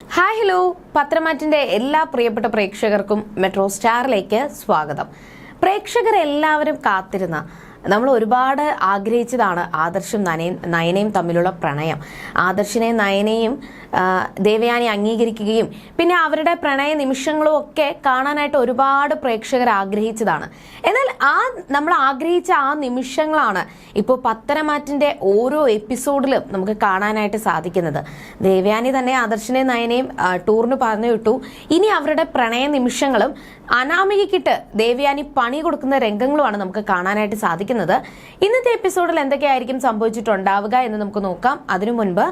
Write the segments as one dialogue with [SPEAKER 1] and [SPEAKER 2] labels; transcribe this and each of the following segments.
[SPEAKER 1] Hi hello പത്രമാറ്റിന്റെ എല്ലാ പ്രിയപ്പെട്ട പ്രേക്ഷകർക്കും മെട്രോ സ്റ്റാറിലേക്ക് സ്വാഗതം. പ്രേക്ഷകർ എല്ലാവരും കാത്തിരുന്ന നമ്മൾ ഒരുപാട് ആഗ്രഹിച്ചതാണ് ആദർശും നനയും നയനയും തമ്മിലുള്ള പ്രണയം. ആദർശിനെയും നയനയും ദേവയാനി അംഗീകരിക്കുകയും പിന്നെ അവരുടെ പ്രണയ നിമിഷങ്ങളും ഒക്കെ കാണാനായിട്ട് ഒരുപാട് പ്രേക്ഷകർ ആഗ്രഹിച്ചതാണ്. എന്നാൽ ആ നമ്മൾ ആഗ്രഹിച്ച ആ നിമിഷങ്ങളാണ് ഇപ്പോൾ പത്തനമാറ്റിന്റെ ഓരോ എപ്പിസോഡിലും നമുക്ക് കാണാനായിട്ട് സാധിക്കുന്നത്. ദേവയാനി തന്നെ ആദർശിനെ നയനെയും ടൂറിന് പറഞ്ഞു വിട്ടു ഇനി അവരുടെ പ്രണയ നിമിഷങ്ങളും അനാമികയ്ക്കിട്ട് ദേവയാനി പണി കൊടുക്കുന്ന രംഗങ്ങളുമാണ് നമുക്ക് കാണാനായിട്ട് സാധിക്കുന്നത്. ഇന്നത്തെ എപ്പിസോഡിൽ എന്തൊക്കെയായിരിക്കും സംഭവിച്ചിട്ടുണ്ടാവുക എന്ന് നമുക്ക് നോക്കാം. അതിനു മുൻപ്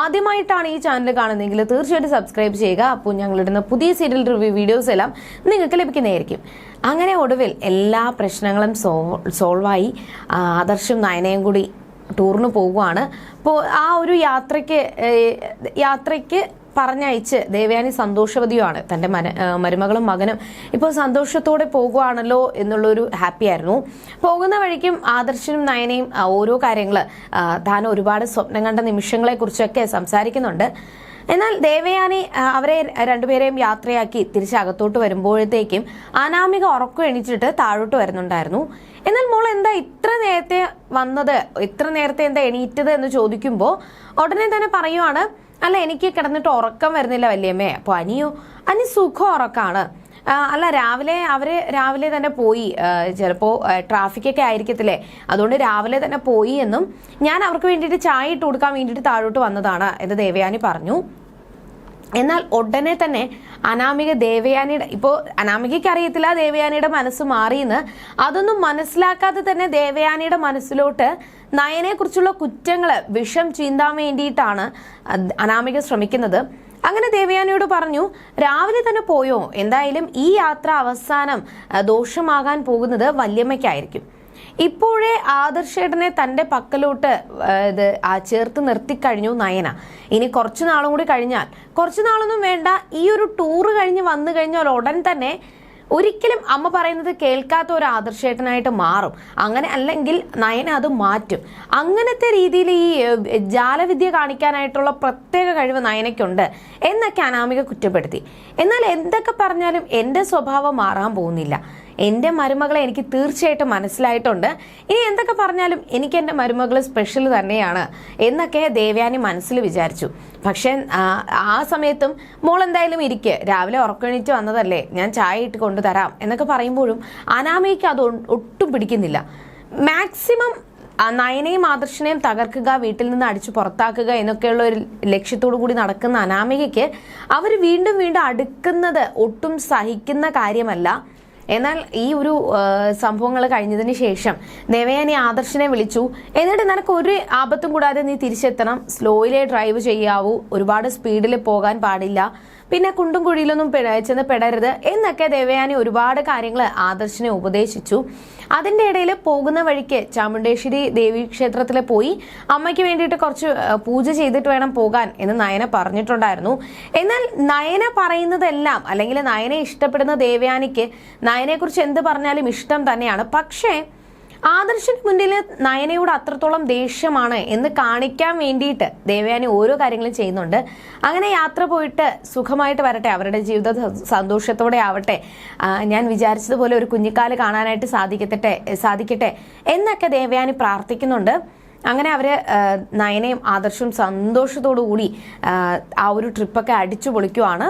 [SPEAKER 1] ആദ്യമായിട്ടാണ് ഈ ചാനൽ കാണുന്നതെങ്കിൽ തീർച്ചയായിട്ടും സബ്സ്ക്രൈബ് ചെയ്യുക. അപ്പോൾ ഞങ്ങളിടുന്ന പുതിയ സീരിയൽ റിവ്യൂ വീഡിയോസ് എല്ലാം നിങ്ങൾക്ക് ലഭിക്കുന്നതായിരിക്കും. അങ്ങനെ ഒടുവിൽ എല്ലാ പ്രശ്നങ്ങളും സോൾവ് സോൾവായി. ആദർശും നയനയും കൂടി ടൂറിന് പോവുകയാണ്. അപ്പോൾ ആ ഒരു യാത്രയ്ക്ക് യാത്രയ്ക്ക് പറഞ്ഞയച്ച് ദേവയാനി സന്തോഷവതിയുമാണ്. തന്റെ മന മരുമകളും മകനും ഇപ്പോൾ സന്തോഷത്തോടെ പോകുവാണല്ലോ എന്നുള്ളൊരു ഹാപ്പി ആയിരുന്നു. പോകുന്ന വഴിക്കും ആദർശനും നയനയും ഓരോ കാര്യങ്ങൾ താൻ ഒരുപാട് സ്വപ്നം കണ്ട നിമിഷങ്ങളെക്കുറിച്ചൊക്കെ സംസാരിക്കുന്നുണ്ട്. എന്നാൽ ദേവയാനി അവരെ രണ്ടുപേരെയും യാത്രയാക്കി തിരിച്ചകത്തോട്ട് വരുമ്പോഴത്തേക്കും അനാമിക ഉറക്കം എണീച്ചിട്ട് താഴോട്ട് വരുന്നുണ്ടായിരുന്നു. എന്നാൽ മോൾ എന്താ ഇത്ര നേരത്തെ വന്നത് ഇത്ര നേരത്തെ എന്താ എണീറ്റത് എന്ന് ചോദിക്കുമ്പോൾ ഉടനെ തന്നെ പറയുവാണ് അല്ല എനിക്ക് കിടന്നിട്ട് ഉറക്കം വരുന്നില്ല വല്യമ്മേ. അപ്പോൾ അനിയോ അനി സുഖം ഉറക്കാണ്. അല്ല രാവിലെ അവർ രാവിലെ തന്നെ പോയി. ചിലപ്പോ ട്രാഫിക് ഒക്കെ ആയിരിക്കത്തില്ലേ? അതുകൊണ്ട് രാവിലെ തന്നെ പോയി എന്നും ഞാൻ അവർക്ക് വേണ്ടിയിട്ട് ചായ ഇട്ട് കൊടുക്കാൻ വേണ്ടിയിട്ട് താഴോട്ട് വന്നതാണ് എന്ന് ദേവയാനി പറഞ്ഞു. എന്നാൽ ഉടനെ തന്നെ അനാമിക ദേവയാനിയുടെ ഇപ്പോൾ അനാമികയ്ക്ക് അറിയത്തില്ല ദേവയാനിയുടെ മനസ്സ് മാറിയെന്ന്. അതൊന്നും മനസ്സിലാക്കാതെ തന്നെ ദേവയാനിയുടെ മനസ്സിലോട്ട് നയനെക്കുറിച്ചുള്ള കുറ്റങ്ങൾ വിഷം ചീന്താൻ വേണ്ടിയിട്ടാണ് അനാമിക ശ്രമിക്കുന്നത്. അങ്ങനെ ദേവയാനിയോട് പറഞ്ഞു രാവിലെ തന്നെ പോയോ? എന്തായാലും ഈ യാത്ര അവസാനം ദോഷമാകാൻ പോകുന്നത് വല്യമ്മയ്ക്കായിരിക്കും. ഇപ്പോഴേ ആദർശേട്ടനെ തന്റെ പക്കലോട്ട് ഇത് ചേർത്ത് നിർത്തിക്കഴിഞ്ഞു നയന. ഇനി കുറച്ചു നാളും കൂടി കഴിഞ്ഞാൽ കുറച്ചു നാളൊന്നും വേണ്ട ഈ ഒരു ടൂറ് കഴിഞ്ഞ് വന്നു കഴിഞ്ഞാൽ ഉടൻ തന്നെ ഒരിക്കലും അമ്മ പറയുന്നത് കേൾക്കാത്ത ഒരു ആദർശേട്ടനായിട്ട് മാറും. അങ്ങനെ അല്ലെങ്കിൽ നയന അത് മാറ്റും. അങ്ങനത്തെ രീതിയിൽ ഈ ജാലവിദ്യ കാണിക്കാനായിട്ടുള്ള പ്രത്യേക കഴിവ് നയനയ്ക്കുണ്ട് എന്നൊക്കെ അനാമിക കുറ്റപ്പെടുത്തി. എന്നാൽ എന്തൊക്കെ പറഞ്ഞാലും എന്റെ സ്വഭാവം മാറാൻ പോകുന്നില്ല. എന്റെ മരുമകളെ എനിക്ക് തീർച്ചയായിട്ടും മനസ്സിലായിട്ടുണ്ട്. ഇനി എന്തൊക്കെ പറഞ്ഞാലും എനിക്ക് എന്റെ മരുമകൾ സ്പെഷ്യൽ തന്നെയാണ് എന്നൊക്കെ ദേവയാനി മനസ്സിൽ വിചാരിച്ചു. പക്ഷേ ആ, സമയത്തും മോൾ എന്തായാലും ഇരിക്കെ. രാവിലെ ഉറക്കണിച്ച് വന്നതല്ലേ ഞാൻ ചായ ഇട്ട് കൊണ്ടുതരാം എന്നൊക്കെ പറയുമ്പോഴും അനാമയ്ക്ക് അത് ഒട്ടും പിടിക്കുന്നില്ല. മാക്സിമം നയനെയും ആദർശനെയും തകർക്കുക വീട്ടിൽ നിന്ന് അടിച്ചു പുറത്താക്കുക എന്നൊക്കെയുള്ള ഒരു ലക്ഷ്യത്തോടു കൂടി നടക്കുന്ന അനാമികയ്ക്ക് അവർ വീണ്ടും വീണ്ടും അടുക്കുന്നത് ഒട്ടും സഹിക്കുന്ന കാര്യമല്ല. എന്നാൽ ഈ ഒരു സംഭവങ്ങൾ കഴിഞ്ഞതിന് ശേഷം ദേവയാനി ആദർശനെ വിളിച്ചു. എന്നിട്ട് നിനക്ക് ഒരു ആപത്തും കൂടാതെ നീ തിരിച്ചെത്തണം. സ്ലോയിലേ ഡ്രൈവ് ചെയ്യാവൂ. ഒരുപാട് സ്പീഡിൽ പോകാൻ പാടില്ല. പിന്നെ കുണ്ടും കുഴിയിലൊന്നും പിഴച്ചെന്ന് ചെന്ന് പെടരുത് എന്നൊക്കെ ദേവയാനി ഒരുപാട് കാര്യങ്ങൾ ആദർശിനെ ഉപദേശിച്ചു. അതിന്റെ ഇടയിൽ പോകുന്ന വഴിക്ക് ചാമുണ്ടേശ്വരി ദേവി ക്ഷേത്രത്തിൽ പോയി അമ്മയ്ക്ക് വേണ്ടിയിട്ട് കുറച്ച് പൂജ ചെയ്തിട്ട് വേണം പോകാൻ എന്ന് നയന പറഞ്ഞിട്ടുണ്ടായിരുന്നു. എന്നാൽ നയന പറയുന്നതെല്ലാം അല്ലെങ്കിൽ നയനെ ഇഷ്ടപ്പെടുന്ന ദേവയാനിക്ക് നയനെക്കുറിച്ച് എന്ത് പറഞ്ഞാലും ഇഷ്ടം തന്നെയാണ്. പക്ഷേ ആദർശന് മുന്നിൽ നയനയോട് അത്രത്തോളം ദേഷ്യമാണ് എന്ന് കാണിക്കാൻ വേണ്ടിയിട്ട് ദേവയാനി ഓരോ കാര്യങ്ങളും ചെയ്യുന്നുണ്ട്. അങ്ങനെ യാത്ര പോയിട്ട് സുഖമായിട്ട് വരട്ടെ അവരുടെ ജീവിത സന്തോഷത്തോടെ ആവട്ടെ ഞാൻ വിചാരിച്ചതുപോലെ ഒരു കുഞ്ഞിക്കാൽ കാണാനായിട്ട് സാധിക്കട്ടെ സാധിക്കട്ടെ എന്നൊക്കെ ദേവയാനി പ്രാർത്ഥിക്കുന്നുണ്ട്. അങ്ങനെ അവർ ആ, നയനയും ആദർശവും സന്തോഷത്തോടു കൂടി ആ ഒരു ട്രിപ്പൊക്കെ അടിച്ചു പൊളിക്കുവാണ്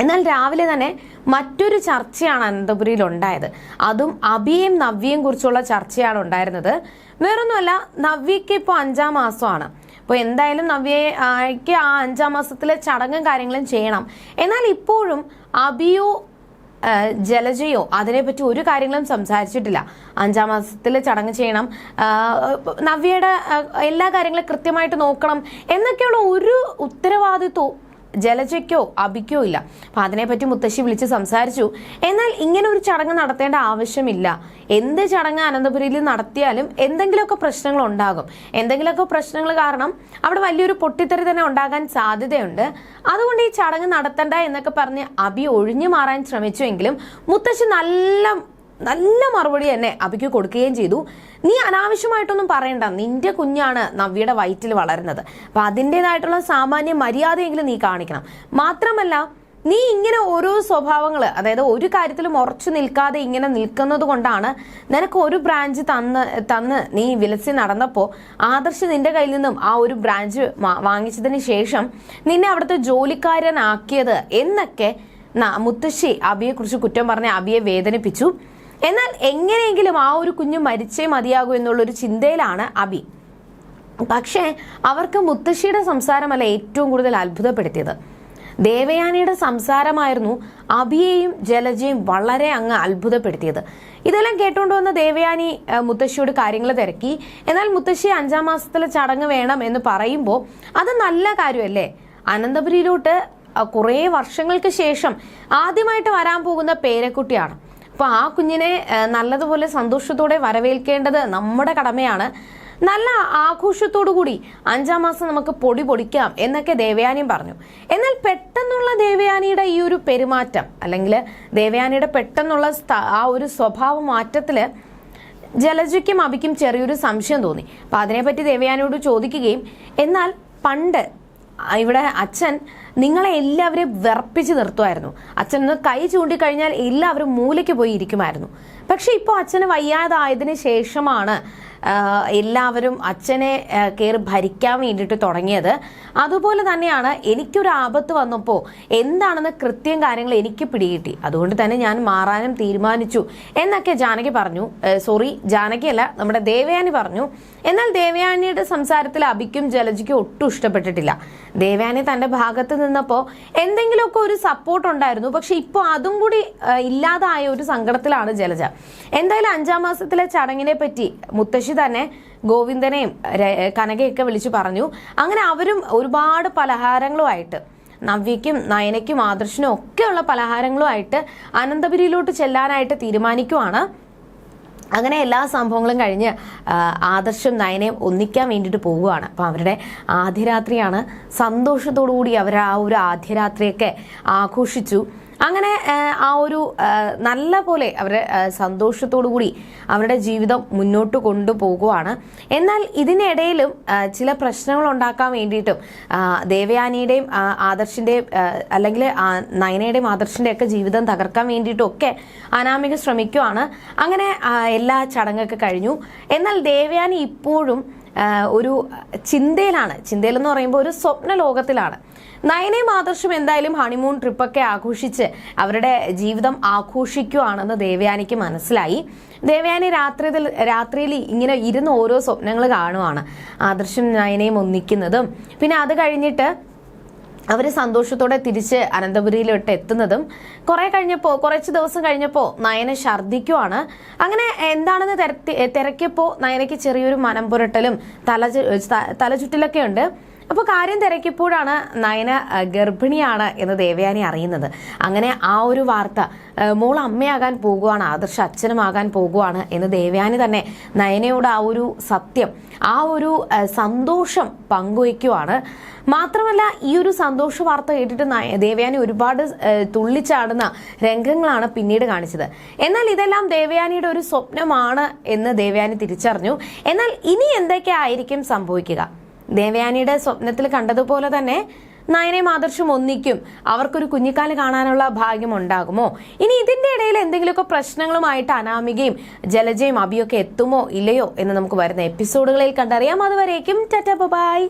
[SPEAKER 1] എന്നാൽ രാവിലെ തന്നെ മറ്റൊരു ചർച്ചയാണ് അനന്തപുരിയിൽ ഉണ്ടായത്. അതും അബിയും നവ്യയും കുറിച്ചുള്ള ചർച്ചയാണ് ഉണ്ടായിരുന്നത്. വേറൊന്നുമല്ല നവ്യയ്ക്ക് ഇപ്പോൾ അഞ്ചാം മാസമാണ്. അപ്പോൾ എന്തായാലും നവ്യയ്ക്ക് ആ അഞ്ചാം മാസത്തിലെ ചടങ്ങും കാര്യങ്ങളും ചെയ്യണം. എന്നാൽ ഇപ്പോഴും അബിയോ ജലജയോ അതിനെപ്പറ്റി ഒരു കാര്യങ്ങളും സംസാരിച്ചിട്ടില്ല. അഞ്ചാം മാസത്തിൽ ചടങ്ങ് ചെയ്യണം. നവ്യയുടെ എല്ലാ കാര്യങ്ങളും കൃത്യമായിട്ട് നോക്കണം എന്നൊക്കെയുള്ള ഒരു ഉത്തരവാദിത്വവും ജലജയ്ക്കോ അബിക്കോ ഇല്ല. അപ്പൊ അതിനെപ്പറ്റി മുത്തശ്ശി വിളിച്ച് സംസാരിച്ചു. എന്നാൽ ഇങ്ങനെ ഒരു ചടങ്ങ് നടത്തേണ്ട ആവശ്യമില്ല. എന്ത് ചടങ്ങ് അനന്തപുരിയിൽ നടത്തിയാലും എന്തെങ്കിലുമൊക്കെ പ്രശ്നങ്ങൾ ഉണ്ടാകും. എന്തെങ്കിലുമൊക്കെ പ്രശ്നങ്ങൾ കാരണം അവിടെ വലിയൊരു പൊട്ടിത്തെറി തന്നെ ഉണ്ടാകാൻ സാധ്യതയുണ്ട്. അതുകൊണ്ട് ഈ ചടങ്ങ് നടത്തണ്ട എന്നൊക്കെ പറഞ്ഞ് അബി ഒഴിഞ്ഞു മാറാൻ ശ്രമിച്ചുവെങ്കിലും മുത്തശ്ശി നല്ല നല്ല മറുപടി തന്നെ അബിക്ക് കൊടുക്കുകയും ചെയ്തു. നീ അനാവശ്യമായിട്ടൊന്നും പറയണ്ട. നിന്റെ കുഞ്ഞാണ് നവ്യയുടെ വയറ്റിൽ വളരുന്നത്. അപ്പൊ അതിന്റെതായിട്ടുള്ള സാമാന്യ മര്യാദയെങ്കിലും നീ കാണിക്കണം. മാത്രമല്ല നീ ഇങ്ങനെ ഓരോ സ്വഭാവങ്ങൾ അതായത് ഒരു കാര്യത്തിലും ഉറച്ചു നിൽക്കാതെ ഇങ്ങനെ നിൽക്കുന്നത് കൊണ്ടാണ് നിനക്ക് ഒരു ബ്രാഞ്ച് തന്ന് തന്ന് നീ വിലസി നടന്നപ്പോൾ ആദർശ് നിന്റെ കയ്യിൽ നിന്നും ആ ഒരു ബ്രാഞ്ച് വാങ്ങിച്ചതിന് ശേഷം നിന്നെ അവിടുത്തെ ജോലിക്കാരനാക്കിയത് എന്നൊക്കെ മുത്തശ്ശി അബിയെക്കുറിച്ച് കുറ്റം പറഞ്ഞ് അബിയെ വേദനിപ്പിച്ചു. എന്നാൽ എങ്ങനെയെങ്കിലും ആ ഒരു കുഞ്ഞ് മരിച്ചേ മതിയാകൂ എന്നുള്ളൊരു ചിന്തയിലാണ് അബി. പക്ഷേ അവർക്ക് മുത്തശ്ശിയുടെ സംസാരമല്ല ഏറ്റവും കൂടുതൽ അത്ഭുതപ്പെടുത്തിയത്. ദേവയാനിയുടെ സംസാരമായിരുന്നു അബിയെയും ജലജയും വളരെ അങ്ങ് അത്ഭുതപ്പെടുത്തിയത്. ഇതെല്ലാം കേട്ടുകൊണ്ട് വന്ന ദേവയാനി മുത്തശ്ശിയോട് കാര്യങ്ങൾ തിരക്കി. എന്നാൽ മുത്തശ്ശി അഞ്ചാം മാസത്തിലെ ചടങ്ങ് വേണം എന്ന് പറയുമ്പോൾ അത് നല്ല കാര്യമല്ലേ? അനന്തപുരിയിലോട്ട് കുറേ വർഷങ്ങൾക്ക് ശേഷം ആദ്യമായിട്ട് വരാൻ പോകുന്ന പേരക്കുട്ടിയാണ്. അപ്പൊ ആ കുഞ്ഞിനെ നല്ലതുപോലെ സന്തോഷത്തോടെ വരവേൽക്കേണ്ടത് നമ്മുടെ കടമയാണ്. നല്ല ആഘോഷത്തോടു കൂടി അഞ്ചാം മാസം നമുക്ക് പൊടി പൊടിക്കാം എന്നൊക്കെ ദേവയാനിയും പറഞ്ഞു. എന്നാൽ പെട്ടെന്നുള്ള ദേവയാനിയുടെ ഈ ഒരു പെരുമാറ്റം അല്ലെങ്കിൽ ദേവയാനിയുടെ പെട്ടെന്നുള്ള ആ ഒരു സ്വഭാവ മാറ്റത്തിൽ ജലജയ്ക്കും അബിക്കും ചെറിയൊരു സംശയം തോന്നി. അപ്പൊ അതിനെപ്പറ്റി ദേവയാനിയോട് ചോദിക്കുകയും എന്നാൽ പണ്ട് ഇവിടെ അച്ഛൻ നിങ്ങളെ എല്ലാവരെയും വിറപ്പിച്ച് നിർത്തുമായിരുന്നു. അച്ഛൻ ഒന്ന് കൈ ചൂണ്ടിക്കഴിഞ്ഞാൽ എല്ലാവരും മൂലയ്ക്ക് പോയി ഇരിക്കുമായിരുന്നു. പക്ഷെ ഇപ്പോൾ അച്ഛന് വയ്യാതായതിനു ശേഷമാണ് എല്ലാവരും അച്ഛനെ കയറി ഭരിക്കാൻ വേണ്ടിയിട്ട് തുടങ്ങിയത്. അതുപോലെ തന്നെയാണ് എനിക്കൊരു ആപത്ത് വന്നപ്പോൾ എന്താണെന്ന് കൃത്യം കാര്യങ്ങൾ എനിക്ക് പിടികിട്ടി. അതുകൊണ്ട് തന്നെ ഞാൻ മാറാനും തീരുമാനിച്ചു എന്നൊക്കെ ജാനകി പറഞ്ഞു. സോറി ജാനകി അല്ല നമ്മുടെ ദേവയാനി പറഞ്ഞു. എന്നാൽ ദേവയാനിയുടെ സംസാരത്തിൽ അബിക്കും ജലജിക്കും ഒട്ടും ഇഷ്ടപ്പെട്ടിട്ടില്ല. ദേവയാനി തന്റെ ഭാഗത്ത് നിന്നപ്പോൾ എന്തെങ്കിലുമൊക്കെ ഒരു സപ്പോർട്ട് ഉണ്ടായിരുന്നു. പക്ഷെ ഇപ്പോൾ അതും കൂടി ഇല്ലാതായ ഒരു സങ്കടത്തിലാണ് ജലജ. എന്തായാലും അഞ്ചാം മാസത്തിലെ ചടങ്ങിനെ പറ്റി മുത്തശ്ശി തന്നെ ഗോവിന്ദനെയും കനകയൊക്കെ വിളിച്ചു പറഞ്ഞു. അങ്ങനെ അവരും ഒരുപാട് പലഹാരങ്ങളുമായിട്ട് നവ്യയ്ക്കും നയനയ്ക്കും ആദർശനും ഒക്കെയുള്ള പലഹാരങ്ങളുമായിട്ട് അനന്തപുരിയിലോട്ട് ചെല്ലാനായിട്ട് തീരുമാനിക്കുവാണ്. അങ്ങനെ എല്ലാ സംഭവങ്ങളും കഴിഞ്ഞ് ആദർശം നയനയും ഒന്നിക്കാൻ വേണ്ടിയിട്ട് പോവുകയാണ്. അപ്പം അവരുടെ ആദ്യരാത്രിയാണ് സന്തോഷത്തോടു കൂടി അവർ ആ ഒരു ആദ്യരാത്രിയൊക്കെ ആഘോഷിച്ചു. അങ്ങനെ ആ, ഒരു നല്ല പോലെ അവരെ സന്തോഷത്തോടു കൂടി അവരുടെ ജീവിതം മുന്നോട്ട് കൊണ്ടുപോകുവാണ്. എന്നാൽ ഇതിനിടയിലും ചില പ്രശ്നങ്ങൾ ഉണ്ടാക്കാൻ വേണ്ടിയിട്ടും ദേവയാനിയുടെയും ആദർശിന്റെയും അല്ലെങ്കിൽ നയനയുടെയും ആദർശിന്റെയൊക്കെ ജീവിതം തകർക്കാൻ വേണ്ടിയിട്ടും ഒക്കെ അനാമിക ശ്രമിക്കുവാണ്. അങ്ങനെ എല്ലാ ചടങ്ങൊക്കെ കഴിഞ്ഞു. എന്നാൽ ദേവയാനി ഇപ്പോഴും ഒരു ചിന്തയിലാണ്. ചിന്തയിലെന്ന് പറയുമ്പോൾ ഒരു സ്വപ്ന ലോകത്തിലാണ് നയനയും മാതൃശം എന്തായാലും ഹണിമൂൺ ട്രിപ്പൊക്കെ ആഘോഷിച്ച് അവരുടെ ജീവിതം ആഘോഷിക്കുവാണെന്ന് ദേവയാനിക്ക് മനസ്സിലായി. ദേവയാനി രാത്രി രാത്രിയിൽ ഇങ്ങനെ ഇരുന്ന് ഓരോ സ്വപ്നങ്ങൾ കാണുവാണ് ആദർശം നയനയും ഒന്നിക്കുന്നതും. പിന്നെ അത് കഴിഞ്ഞിട്ട് അവർ സന്തോഷത്തോടെ തിരിച്ച് അനന്തപുരിയിലോട്ട് എത്തുന്നതും. കുറേ കഴിഞ്ഞപ്പോൾ കുറച്ച് ദിവസം കഴിഞ്ഞപ്പോൾ നയന ഛർദ്ദിക്കുവാണ്. അങ്ങനെ എന്താണെന്ന് തിരത്തി തിരക്കിയപ്പോൾ നയനയ്ക്ക് ചെറിയൊരു മനം പുരട്ടലും തല തലചുറ്റലൊക്കെ ഉണ്ട്. അപ്പോൾ കാര്യം തിരക്കിയപ്പോഴാണ് നയന ഗർഭിണിയാണ് എന്ന് ദേവയാനി അറിയുന്നത്. അങ്ങനെ ആ ഒരു വാർത്ത മോൾ അമ്മയാകാൻ പോകുവാണ് ആദർശ അച്ഛനുമാകാൻ പോകുവാണ് എന്ന് ദേവയാനി തന്നെ നയനയോട് ആ ഒരു സത്യം ആ ഒരു സന്തോഷം പങ്കുവയ്ക്കുവാണ്. മാത്രമല്ല ഈ ഒരു സന്തോഷ വാർത്ത കേട്ടിട്ട് ദേവയാനി ഒരുപാട് തുള്ളിച്ചാടുന്ന രംഗങ്ങളാണ് പിന്നീട് കാണിച്ചത്. എന്നാൽ ഇതെല്ലാം ദേവയാനിയുടെ ഒരു സ്വപ്നമാണ് എന്ന് ദേവയാനി തിരിച്ചറിഞ്ഞു. എന്നാൽ ഇനി എന്തൊക്കെ ആയിരിക്കും സംഭവിക്കുക? ദേവയാനിയുടെ സ്വപ്നത്തിൽ കണ്ടതുപോലെ തന്നെ നയനയും ആദർശം ഒന്നിക്കും. അവർക്കൊരു കുഞ്ഞിക്കാൽ കാണാനുള്ള ഭാഗ്യം ഉണ്ടാകുമോ ഇനി ഇതിന്റെ ഇടയിൽ എന്തെങ്കിലുമൊക്കെ പ്രശ്നങ്ങളുമായിട്ട് അനാമികയും ജലജയും അഭിയൊക്കെ എത്തുമോ ഇല്ലയോ എന്ന് നമുക്ക് വരുന്ന എപ്പിസോഡുകളിൽ കണ്ടറിയാം. അതുവരേക്കും ടാറ്റ ബൈ.